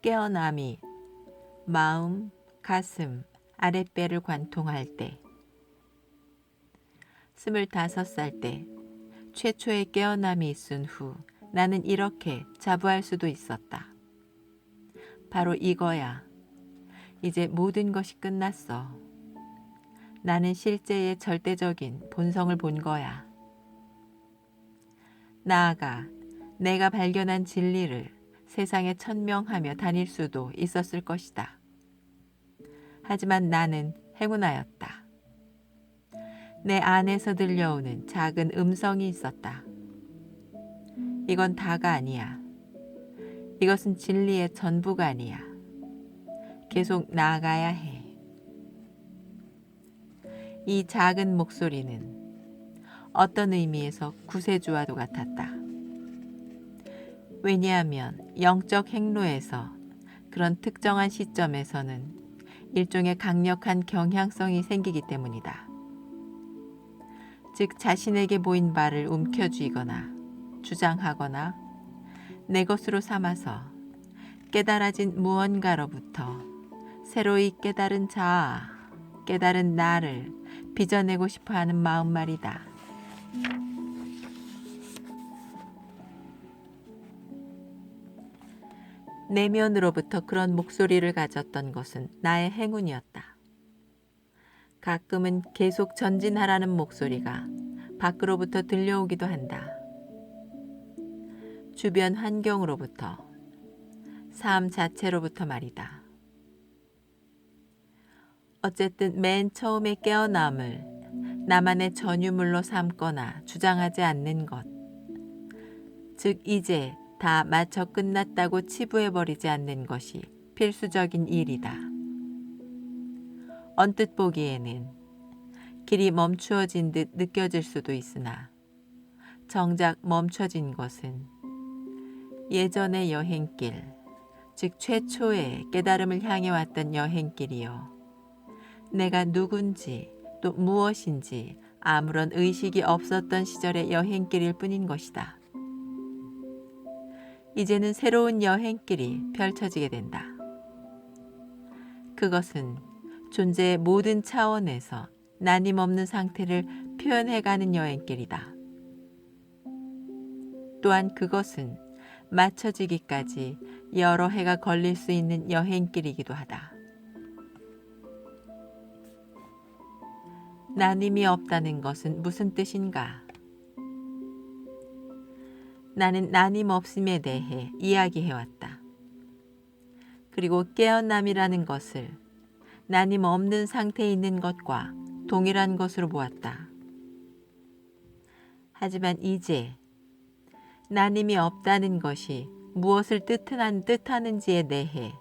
깨어남이 마음, 가슴, 아랫배를 관통할 때 스물다섯 살 때 최초의 깨어남이 있은 후 나는 이렇게 자부할 수도 있었다. 바로 이거야. 이제 모든 것이 끝났어. 나는 실제의 절대적인 본성을 본 거야. 나아가 내가 발견한 진리를 세상에 천명하며 다닐 수도 있었을 것이다. 하지만 나는 행운하였다. 내 안에서 들려오는 작은 음성이 있었다. 이건 다가 아니야. 이것은 진리의 전부가 아니야. 계속 나아가야 해. 이 작은 목소리는 어떤 의미에서 구세주와도 같았다. 왜냐하면 영적 행로에서 그런 특정한 시점에서는 일종의 강력한 경향성이 생기기 때문이다. 즉 자신에게 보인 바를 움켜쥐거나 주장하거나 내 것으로 삼아서 깨달아진 무언가로부터 새로이 깨달은 자아, 깨달은 나를 빚어내고 싶어 하는 마음 말이다. 내면으로부터 그런 목소리를 가졌던 것은 나의 행운이었다. 가끔은 계속 전진하라는 목소리가 밖으로부터 들려오기도 한다. 주변 환경으로부터, 삶 자체로부터 말이다. 어쨌든 맨 처음에 깨어남을 나만의 전유물로 삼거나 주장하지 않는 것. 즉, 이제 다 마쳐 끝났다고 치부해버리지 않는 것이 필수적인 일이다. 언뜻 보기에는 길이 멈추어진 듯 느껴질 수도 있으나 정작 멈춰진 것은 예전의 여행길, 즉 최초의 깨달음을 향해 왔던 여행길이요. 내가 누군지 또 무엇인지 아무런 의식이 없었던 시절의 여행길일 뿐인 것이다. 이제는 새로운 여행길이 펼쳐지게 된다. 그것은 존재의 모든 차원에서 나님없는 상태를 표현해가는 여행길이다. 또한 그것은 맞춰지기까지 여러 해가 걸릴 수 있는 여행길이기도 하다. 나님이 없다는 것은 무슨 뜻인가? 나는 나님 없음에 대해 이야기해왔다. 그리고 깨어남이라는 것을 나님 없는 상태에 있는 것과 동일한 것으로 보았다. 하지만 이제 나님이 없다는 것이 무엇을 뜻하는, 뜻하는지에 대해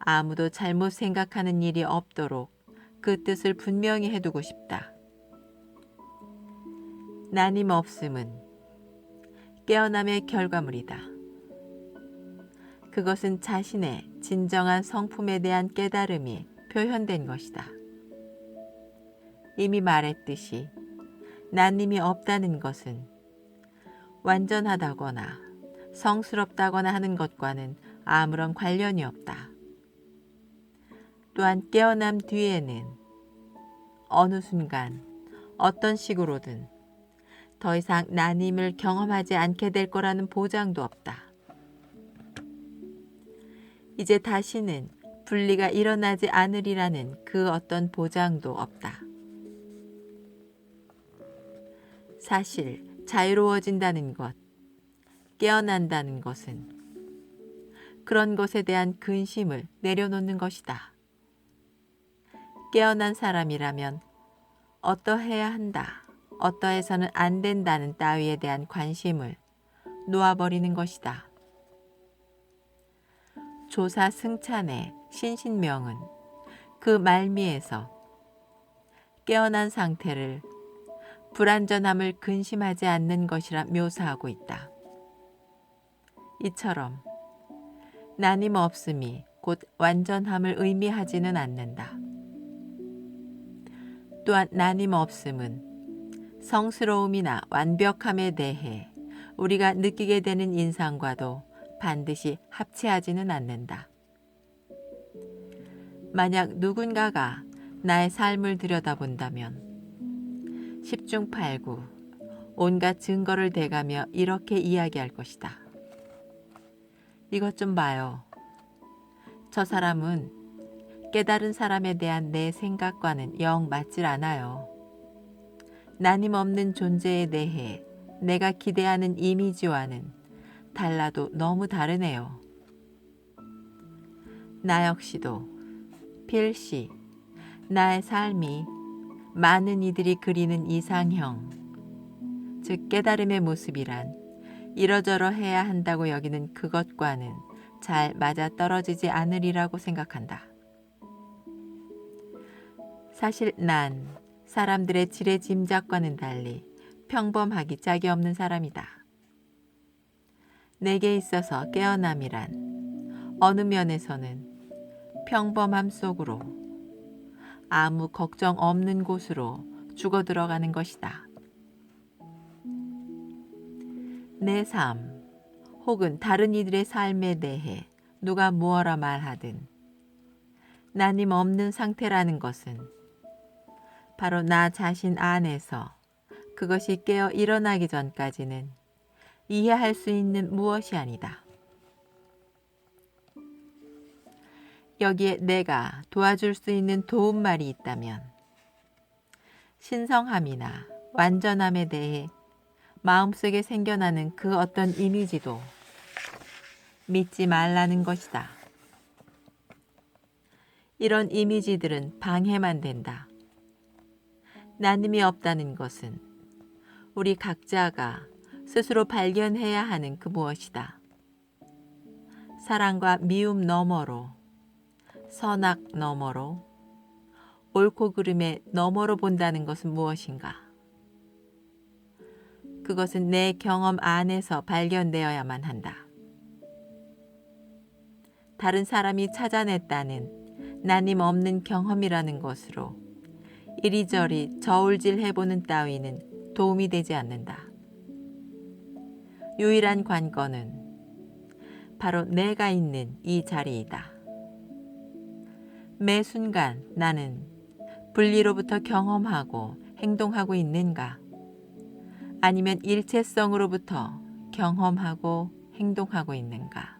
아무도 잘못 생각하는 일이 없도록 그 뜻을 분명히 해두고 싶다. 나님 없음은 깨어남의 결과물이다. 그것은 자신의 진정한 성품에 대한 깨달음이 표현된 것이다. 이미 말했듯이 나님이 없다는 것은 완전하다거나 성스럽다거나 하는 것과는 아무런 관련이 없다. 또한 깨어남 뒤에는 어느 순간 어떤 식으로든 더 이상 나님을 경험하지 않게 될 거라는 보장도 없다. 이제 다시는 분리가 일어나지 않으리라는 그 어떤 보장도 없다. 사실 자유로워진다는 것, 깨어난다는 것은 그런 것에 대한 근심을 내려놓는 것이다. 깨어난 사람이라면 어떠해야 한다, 어떠해서는 안 된다는 따위에 대한 관심을 놓아버리는 것이다. 조사 승찬의 신신명은 그 말미에서 깨어난 상태를 불완전함을 근심하지 않는 것이라 묘사하고 있다. 이처럼 나님 없음이 곧 완전함을 의미하지는 않는다. 또한 나님 없음은 성스러움이나 완벽함에 대해 우리가 느끼게 되는 인상과도 반드시 합치하지는 않는다. 만약 누군가가 나의 삶을 들여다본다면 10중 8구 온갖 증거를 대가며 이렇게 이야기할 것이다. 이것 좀 봐요. 저 사람은 깨달은 사람에 대한 내 생각과는 영 맞질 않아요. 나님 없는 존재에 대해 내가 기대하는 이미지와는 달라도 너무 다르네요. 나 역시도 필시 나의 삶이 많은 이들이 그리는 이상형, 즉 깨달음의 모습이란 이러저러 해야 한다고 여기는 그것과는 잘 맞아 떨어지지 않으리라고 생각한다. 사실 난 사람들의 지레 짐작과는 달리 평범하기 짝이 없는 사람이다. 내게 있어서 깨어남이란 어느 면에서는 평범함 속으로 아무 걱정 없는 곳으로 죽어 들어가는 것이다. 내 삶 혹은 다른 이들의 삶에 대해 누가 무엇라 말하든 나님 없는 상태라는 것은 바로 나 자신 안에서 그것이 깨어 일어나기 전까지는 이해할 수 있는 무엇이 아니다. 여기에 내가 도와줄 수 있는 도움말이 있다면 신성함이나 완전함에 대해 마음속에 생겨나는 그 어떤 이미지도 믿지 말라는 것이다. 이런 이미지들은 방해만 된다. 나님이 없다는 것은 우리 각자가 스스로 발견해야 하는 그 무엇이다. 사랑과 미움 너머로, 선악 너머로, 옳고 그름의 너머로 본다는 것은 무엇인가? 그것은 내 경험 안에서 발견되어야만 한다. 다른 사람이 찾아냈다는 나님 없는 경험이라는 것으로 이리저리 저울질 해보는 따위는 도움이 되지 않는다. 유일한 관건은 바로 내가 있는 이 자리이다. 매 순간 나는 분리로부터 경험하고 행동하고 있는가? 아니면 일체성으로부터 경험하고 행동하고 있는가?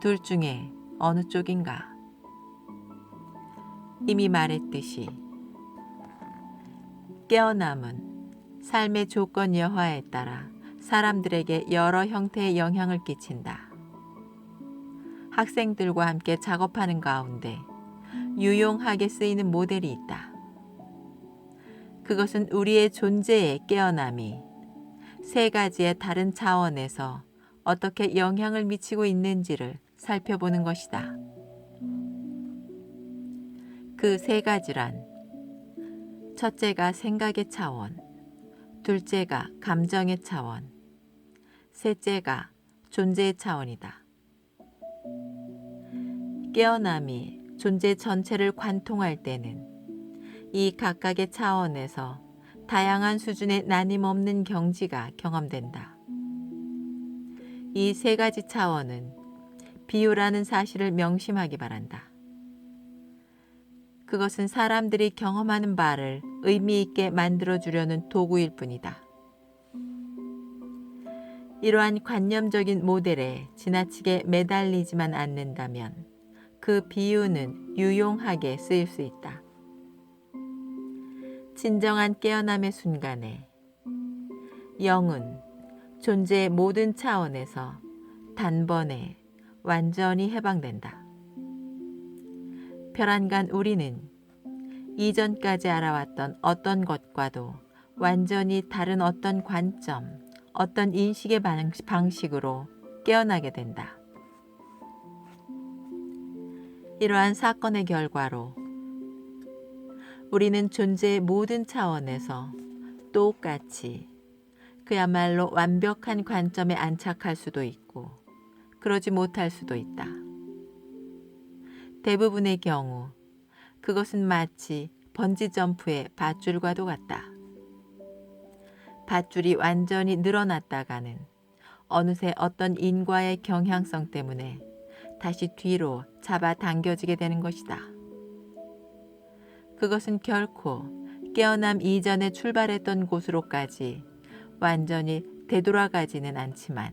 둘 중에 어느 쪽인가? 이미 말했듯이 깨어남은 삶의 조건 여하에 따라 사람들에게 여러 형태의 영향을 끼친다. 학생들과 함께 작업하는 가운데 유용하게 쓰이는 모델이 있다. 그것은 우리의 존재의 깨어남이 세 가지의 다른 차원에서 어떻게 영향을 미치고 있는지를 살펴보는 것이다. 그 세 가지란 첫째가 생각의 차원, 둘째가 감정의 차원, 셋째가 존재의 차원이다. 깨어남이 존재 전체를 관통할 때는 이 각각의 차원에서 다양한 수준의 나님 없는 경지가 경험된다. 이 세 가지 차원은 비유라는 사실을 명심하기 바란다. 그것은 사람들이 경험하는 바를 의미 있게 만들어 주려는 도구일 뿐이다. 이러한 관념적인 모델에 지나치게 매달리지만 않는다면 그 비유는 유용하게 쓰일 수 있다. 진정한 깨어남의 순간에 영은 존재의 모든 차원에서 단번에 완전히 해방된다. 별안간 우리는 이전까지 알아왔던 어떤 것과도 완전히 다른 어떤 관점, 어떤 인식의 방식으로 깨어나게 된다. 이러한 사건의 결과로 우리는 존재의 모든 차원에서 똑같이 그야말로 완벽한 관점에 안착할 수도 있고 그러지 못할 수도 있다. 대부분의 경우 그것은 마치 번지 점프의 밧줄과도 같다. 밧줄이 완전히 늘어났다가는 어느새 어떤 인과의 경향성 때문에 다시 뒤로 잡아 당겨지게 되는 것이다. 그것은 결코 깨어남 이전에 출발했던 곳으로까지 완전히 되돌아가지는 않지만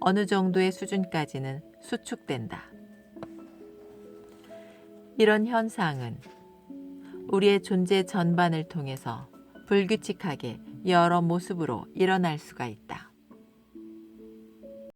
어느 정도의 수준까지는 수축된다. 이런 현상은 우리의 존재 전반을 통해서 불규칙하게 여러 모습으로 일어날 수가 있다.